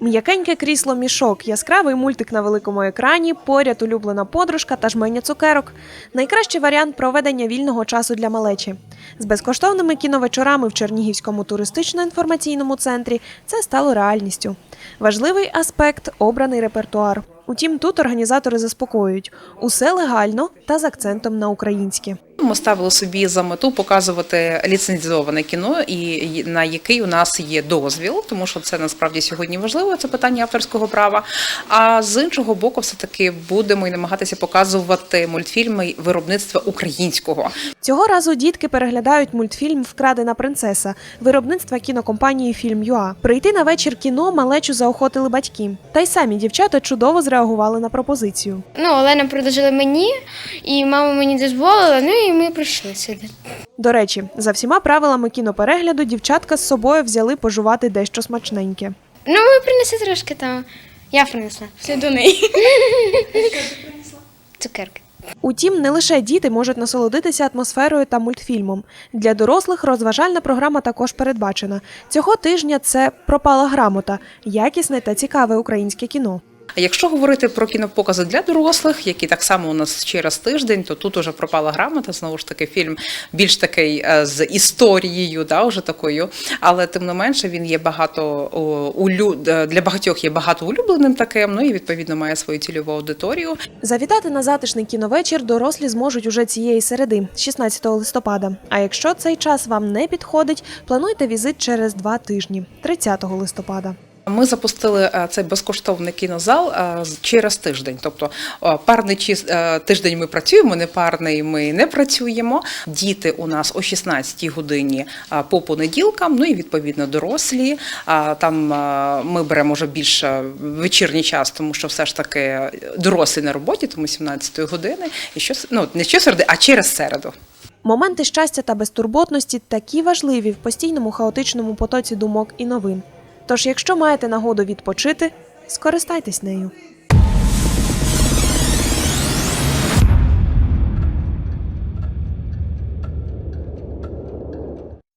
М'якеньке крісло мішок, яскравий мультик на великому екрані, поряд улюблена подружка та жменя цукерок. Найкращий варіант проведення вільного часу для малечі. З безкоштовними кіновечорами в Чернігівському туристично-інформаційному центрі це стало реальністю. Важливий аспект обраний репертуар. Утім, тут організатори заспокоюють усе легально та з акцентом на українське. Ми ставили собі за мету показувати ліцензоване кіно, і на який у нас є дозвіл, тому що це насправді сьогодні важливо. Це питання авторського права. А з іншого боку, все таки будемо і намагатися показувати мультфільми виробництва українського. Цього разу дітки переглядають мультфільм Вкрадена принцеса виробництва кінокомпанії Фільм.Юа. Прийти на вечір кіно малечу заохотили батьки. Та й самі дівчата чудово зреагували на пропозицію. Ну, Олена предложила мені, і мама мені дозволила, ну і ми прийшли сюди. До речі, за всіма правилами кіноперегляду дівчатка з собою взяли пожувати дещо смачненьке. Ну, ми принесли трошки там. Я принесла. Слідуни. Цукерки. Утім, не лише діти можуть насолодитися атмосферою та мультфільмом. Для дорослих розважальна програма також передбачена. Цього тижня це пропала грамота, якісне та цікаве українське кіно. Якщо говорити про кінопокази для дорослих, які так само у нас через тиждень, то тут уже пропала грамота. Знову ж таки, фільм більш такий е, з історією, да, уже такою. Але тим не менше він є багато о, улю... е, для багатьох є багато улюбленим таким. Ну і відповідно має свою цільову аудиторію. Завітати на затишний кіновечір дорослі зможуть уже цієї середи, 16 листопада. А якщо цей час вам не підходить, плануйте візит через два тижні, 30 листопада. Ми запустили е, цей безкоштовний кінозал е, через тиждень. Тобто е, парний тиждень ми працюємо, не парний ми не працюємо. Діти у нас о 16 годині по понеділкам, ну і відповідно дорослі. Там ми беремо вже більше вечірній час, тому що все ж таки дорослі на роботі, тому 17 години. І що ну не щосереди, а через середу. Моменти щастя та безтурботності такі важливі в постійному хаотичному потоці думок і новин. Тож, якщо маєте нагоду відпочити, скористайтесь нею.